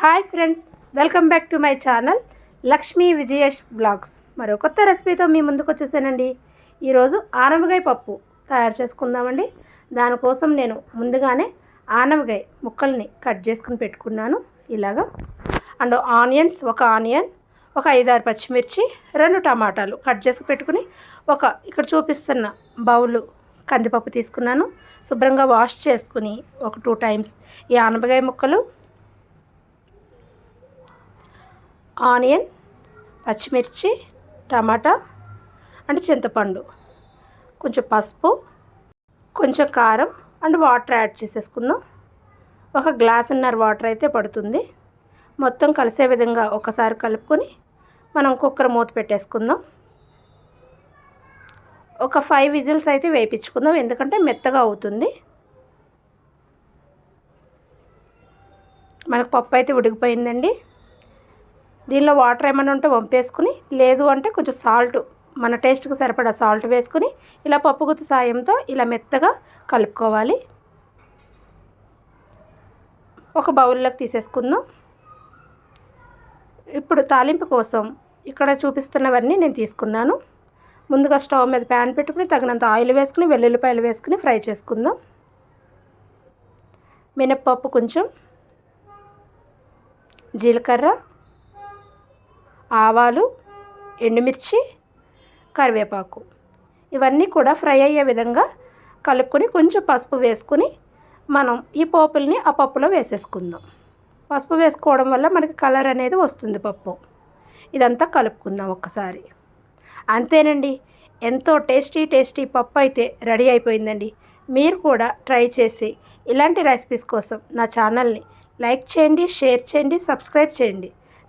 Hi friends welcome back to my channel Lakshmi Vijayesh blogs. మరో కొత్త రెసిపీతో మీ ముందుకు వచ్చేసానండి. ఈరోజు ఆనవగాయ పప్పు తయారు చేసుకుందామండి. దానికోసం నేను ముందుగానే ఆనవగాయ ముక్కల్ని కట్ చేసుకుని పెట్టుకున్నాను. ఇలాగా. అండ్ ఆనియన్స్ ఒక ఆనియన్ ఒక ఐదారు పచ్చిమిర్చి రెండు టమాటాలు కట్ చేసి పెట్టుకుని ఒక ఇక్కడ చూపిస్తున్న బౌలు కందిపప్పు తీసుకున్నాను. శుభ్రంగా వాష్ చేసుకుని ఒక టూ టైమ్స్ ఈ ఆనపకాయ ముక్కలు ఆనియన్ పచ్చిమిర్చి టమాటా అండ్ చింతపండు. కొంచెం పసుపు కొంచెం కారం అండ్ వాటర్ యాడ్ చేసేసుకుందాం. ఒక గ్లాసున్నర వాటర్ అయితే పడుతుంది. మొత్తం కలిసే విధంగా ఒకసారి కలుపుకొని మనం కుక్కర్ మూత పెట్టేసుకుందాం. ఒక ఫైవ్ విజిల్స్ అయితే వేయించుకుందాం ఎందుకంటే మెత్తగా అవుతుంది. మనకు పప్పు అయితే ఉడికిపోయిందండి. దీనిలో వాటర్ ఏమైనా ఉంటే వంపేసుకుని లేదు అంటే కొంచెం సాల్ట్ మన టేస్ట్కి సరిపడా సాల్ట్ వేసుకుని ఇలా పప్పు గుత్తి సాయంతో ఇలా మెత్తగా కలుపుకోవాలి. ఒక బౌల్లోకి తీసేసుకుందాం. ఇప్పుడు తాలింపు కోసం ఇక్కడ చూపిస్తున్నవన్నీ నేను తీసుకున్నాను. ముందుగా స్టవ్ మీద ప్యాన్ పెట్టుకుని తగినంత ఆయిల్ వేసుకుని వెల్లుల్లిపాయలు వేసుకుని ఫ్రై చేసుకుందాం. మినప్పప్పు కొంచెం జీలకర్ర ఆవాలు ఎండుమిర్చి కరివేపాకు. ఇవన్నీ కూడా ఫ్రై అయ్యే విధంగా కలుపుకొని కొంచెం పసుపు వేసుకుని మనం ఈ పోపుల్ని ఆ పప్పులో వేసేసుకుందాం. పసుపు వేసుకోవడం వల్ల మనకి కలర్ అనేది వస్తుంది పప్పు. ఇదంతా కలుపుకుందాం ఒక్కసారి. అంతేనండి ఎంతో టేస్టీ టేస్టీ పప్పు అయితే రెడీ అయిపోయిందండి. మీరు కూడా ట్రై చేసి ఇలాంటి రెసిపీస్ కోసం నా ఛానల్ని లైక్ చేయండి షేర్ చేయండి సబ్స్క్రైబ్ చేయండి.